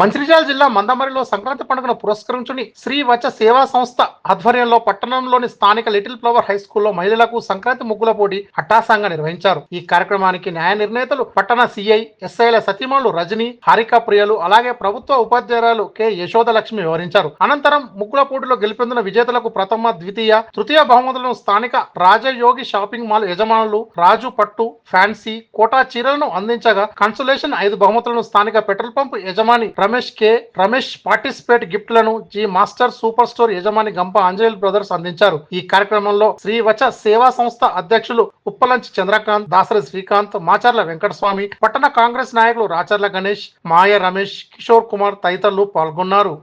మంచిర్యాల జిల్లా మందమరిలో సంక్రాంతి పండుగను పురస్కరించుని శ్రీ వచ సేవా సంస్థ ఆధ్వర్యంలో పట్టణంలోని స్థానిక లిటిల్ ఫ్లవర్ హై స్కూల్లో మహిళలకు సంక్రాంతి ముగ్గుల పోటీ అట్టాసంగా నిర్వహించారు. ఈ కార్యక్రమానికి న్యాయ నిర్ణేతలు పట్టణ సిఐ ఎస్ఐల సతీమణులు రజని హారిక ప్రియలు అలాగే ప్రభుత్వ ఉపాధ్యాయురాలు కె యశోద లక్ష్మి వివరించారు. అనంతరం ముగ్గుల పోటీలో గెలుపొందిన విజేతలకు ప్రథమ ద్వితీయ తృతీయ బహుమతులను స్థానిక రాజయోగి షాపింగ్ మాల్ యజమానులు రాజు పట్టు ఫ్యాన్సీ కోటా చీరలను అందించగా కన్సులేషన్ ఐదు బహుమతులను స్థానిక పెట్రోల్ పంప్ యజమాని రమేష్ కె రమేష్ పార్టిసిపేట్ గిఫ్ట్లను జి మాస్టర్ సూపర్ స్టోర్ యజమాని గంప అంజలి బ్రదర్స్ అందించారు. ఈ కార్యక్రమంలో శ్రీ వచ సేవా సంస్థ అధ్యక్షులు ఉప్పలంచి చంద్రకాంత్ దాసరి శ్రీకాంత్ మాచర్ల వెంకటస్వామి పట్టణ కాంగ్రెస్ నాయకులు రాచర్ల గణేష్ మాయ రమేష్ కిషోర్ కుమార్ తదితరులు పాల్గొన్నారు.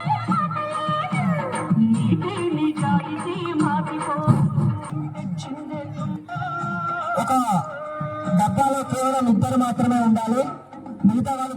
డబ్బాలో కేవలం ఇద్దరు మాత్రమే ఉండాలి. మిగతా వాళ్ళు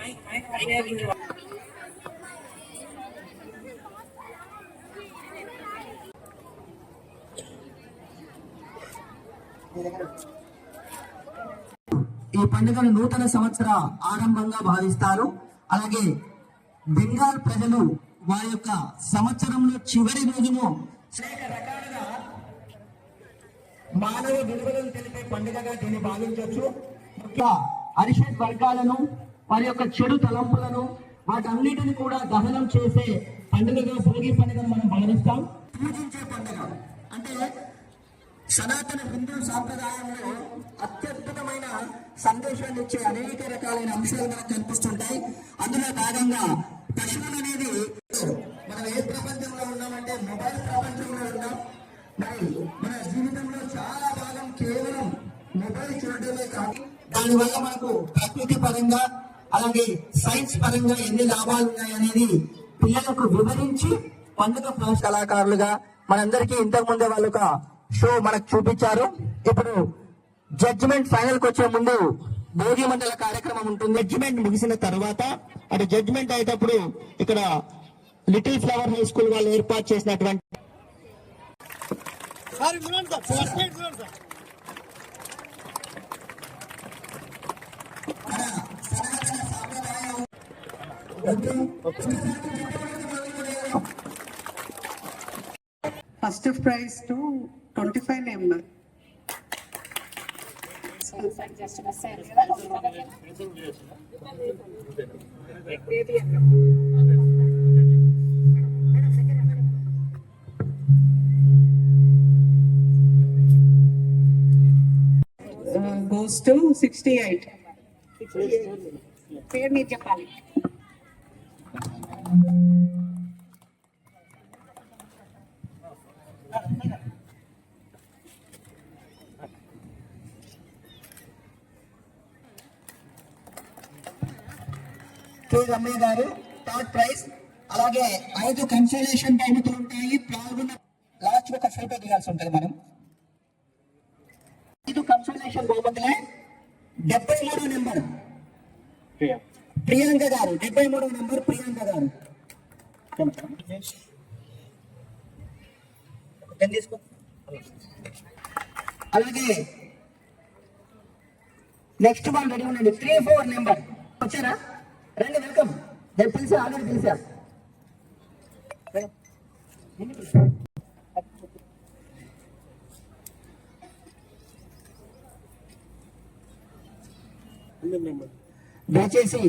ఈ పండుగను నూతన సంవత్సర ఆరంభంగా భావిస్తారు. అలాగే బెంగాల్ ప్రజలు వారి యొక్క సంవత్సరంలో చివరి రోజును అనేక రకాలుగా మానవ విలువలను తెలిపే పండుగగా దీన్ని భావించవచ్చు. ముఖ్య అరిషడ్ వర్గాలను వారి యొక్క చెడు తలంపులను వాటన్నిటిని కూడా దహనం చేసే పండుగగా భోగి పండుగను మనం భావిస్తాం. పూజించే పండుగ. అంటే సనాతన హిందూ సాంప్రదాయంలో అత్యద్భుతమైన సందేశాన్ని ఇచ్చే అనేక రకాలైన అంశాలు మనకు కనిపిస్తుంటాయి. అందులో భాగంగా పశువులు అనేది మనం ఏ ప్రపంచంలో ఉన్నామంటే మొబైల్ ప్రపంచంలో ఉన్నాం. మరి మన జీవితంలో చాలా భాగం కేవలం మొబైల్ చూడటమే కాదు. దానివల్ల మనకు ప్రకృతి పరంగా అలాగే సైన్స్ పరంగా ఎన్ని లాభాలు ఉన్నాయనేది పిల్లలకు వివరించి పండుగ ఫ్లాష్ కళాకారులుగా మనందరికీ ఇంతకు ముందే వాళ్ళు ఒక షో మనకు చూపించారు. ఇప్పుడు జడ్జిమెంట్ ఫైనల్కి వచ్చే ముందు భోగి మండల కార్యక్రమం ఉంటుంది. జడ్జిమెంట్ ముగిసిన తర్వాత అటు జడ్జిమెంట్ అయ్యేటప్పుడు ఇక్కడ లిటిల్ ఫ్లవర్ హై స్కూల్ వాళ్ళు ఏర్పాటు చేసినటువంటి First prize to 25 member. Uh, Goes to 68. పేరు మీరు చెప్పాలి K Ramaiah గారు థర్డ్ ప్రైజ్ అలాగే ఐదు కన్సోలేషన్ బహుమతులు ఉంటాయి. పాల్గొన్న లాస్ట్ ఒక ఫోటో దిగాల్సి ఉంటుంది మనం. ఐదు కన్సోలేషన్ బహుమతులే డెబ్బై మూడో నెంబర్. ప్రియాంక గారు డెబ్బై మూడో నెంబర్ ప్రియాంక గారు. అలాగే నెక్స్ట్ వన్ రెడీ ఉండండి. త్రీ ఫోర్ నెంబర్ వచ్చారా? రండి వెల్కమ్ నేను పిలిచా ఆల్రెడీ పిలిచా. దయచేసి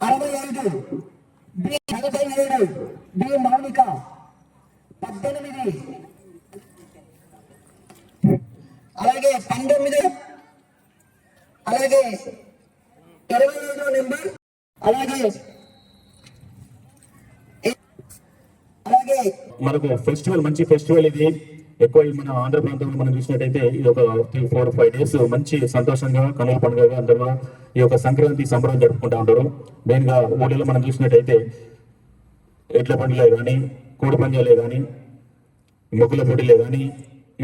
అరవై ఐదు బి నలభై ఏడు బి మౌనిక పద్దెనిమిది. అలాగే పంతొమ్మిది అలాగే ఇరవై ఐదో నెంబర్ అలాగే మనకు ఫెస్టివల్ మంచి ఫెస్టివల్ ఇది. ఎక్కువ మన ఆంధ్ర ప్రాంతంలో మనం చూసినట్టయితే ఇది ఒక త్రీ ఫోర్ ఫైవ్ డేస్ మంచి సంతోషంగా కనుల పండుగగా అందరూ ఈ యొక్క సంక్రాంతి సంబరం జరుపుకుంటా ఉంటారు. మెయిన్గా ఊళ్ళలో మనం చూసినట్టయితే ఎడ్ల పండుగలే కానీ కోడి పందాలే కానీ మొగ్గుల పోటీలే కానీ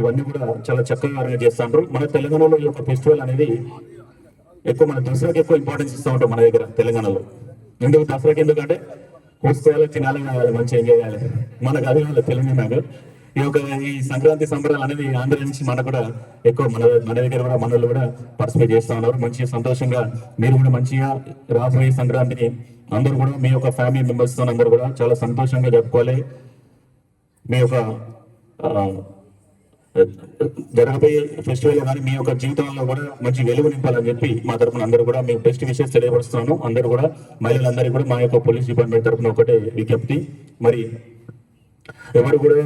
ఇవన్నీ కూడా చాలా చక్కగా అరేంజ్ చేస్తూ ఉంటారు. మన తెలంగాణలో ఈ యొక్క ఫెస్టివల్ అనేది ఎక్కువ మన దసరాకి ఎక్కువ ఇంపార్టెన్స్ ఇస్తూ ఉంటాం మన దగ్గర తెలంగాణలో. ఎందుకు దసరాకి ఎందుకంటే కూసుకోవాలి తినాలి కావాలి మంచిగా ఎంజాయ్ చేయాలి. మనకు అది కావాలి తెలంగాణకు. ఈ యొక్క ఈ సంక్రాంతి సంబరాలు అనేది ఆంధ్ర నుంచి మనకు కూడా ఎక్కువ మన మన దగ్గర కూడా మనలో కూడా పార్టిసిపేట్ చేస్తూ ఉన్నారు. మంచిగా సంతోషంగా మీరు కూడా మంచిగా రాబోయే సంక్రాంతిని అందరూ కూడా మీ యొక్క ఫ్యామిలీ మెంబర్స్తో అందరూ కూడా చాలా సంతోషంగా జరుపుకోవాలి. మీ యొక్క జరగబోయే ఫెస్టివల్ కానీ మీ యొక్క జీవితంలో కూడా మంచి వెలుగు నింపాలని చెప్పి మా తరపున అందరూ కూడా మీ బెస్ట్ విషయస్ తెలియపరుస్తున్నాను. అందరూ కూడా మహిళలందరూ కూడా మా యొక్క పోలీస్ డిపార్ట్మెంట్ తరపున ఒకటే విజ్ఞప్తి. మరి ఎవరు కూడా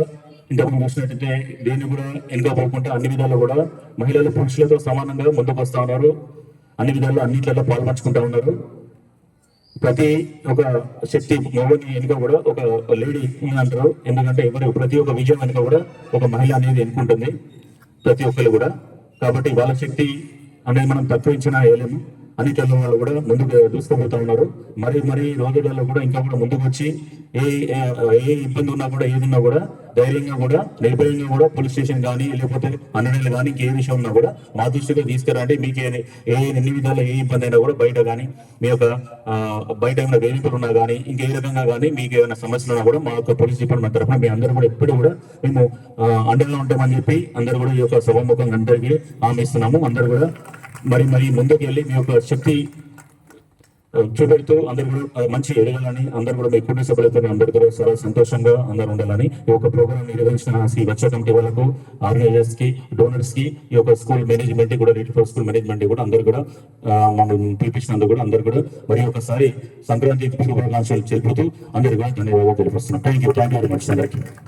ఇంతకు చూసినట్టయితే దేన్ని కూడా వెనుక పోకుండా అన్ని విధాలు కూడా మహిళలు పురుషులతో సమానంగా ముందుకు వస్తా ఉన్నారు. అన్ని విధాలు అన్నిట్లలో పాల్పంచుకుంటా ఉన్నారు. ప్రతి ఒక శక్తి మగని వెనుక కూడా ఒక లేడీ అంటారు ఎందుకంటే ఎవరు ప్రతి ఒక్క విజయం వెనుక కూడా ఒక మహిళ అనేది ఎన్నుకుంటుంది ప్రతి ఒక్కరు కూడా. కాబట్టి వాళ్ళ శక్తి అనేది మనం తక్కువ వేయలేము. అన్నిటిలో వాళ్ళు కూడా ముందుకు దూసుకుపోతా ఉన్నారు. మరి మరి రోజులలో కూడా ఇంకా కూడా ముందుకు వచ్చి ఏ ఏ- ఏ ఇబ్బంది ఉన్నా కూడా ఏది ఉన్నా కూడా ధైర్యంగా కూడా నిర్భయంగా కూడా పోలీస్ స్టేషన్ కానీ లేకపోతే అన్నడలు కానీ ఇంకే విషయం ఉన్నా కూడా మా దృష్టిగా తీసుకురండి. మీకు ఏ ఏ ఎన్ని విధాలు ఏ ఇబ్బంది అయినా కూడా బయట కానీ మీ యొక్క బయట ఏమైనా వేధింపులు ఉన్నా కానీ ఇంకే రకంగా కానీ మీకు ఏమైనా సమస్యలు ఉన్నా కూడా మా యొక్క పోలీస్ డిపార్ట్మెంట్ తరఫున మీ అందరూ కూడా ఎప్పుడు కూడా మేము ఆ, అండగా ఉంటామని చెప్పి అందరూ కూడా ఈ యొక్క సభాముఖంగా అందరికీ హామీ ఇస్తున్నాము. అందరూ కూడా మరి మరి ముందుకు వెళ్ళి మీ యొక్క శక్తి చూపెడుతూ అందరు కూడా మంచి ఎదగాలని అందరు కూడా మీ కుటుంబ సభ్యులతో అందరితో కూడా చాలా సంతోషంగా అందరూ ఉండాలని ఈ యొక్క ప్రోగ్రామ్ నిర్వహించిన శ్రీ వచ్చ కమిటీ వాళ్ళకు ఆర్గనైజర్స్కి డోనర్స్కి ఈ యొక్క స్కూల్ మేనేజ్మెంట్ కూడా రీట్ ఫర్ స్కూల్ మేనేజ్మెంట్ కూడా అందరు కూడా మనం పిలిపించినందుకు కూడా అందరు కూడా మరి ఒకసారి సంక్రాంతి శుభాకాంక్షలు తెలుపుతూ అందరు కూడా ధన్యవాదాలు తెలిపిస్తున్నాం thank you thank you very much అందరికీ.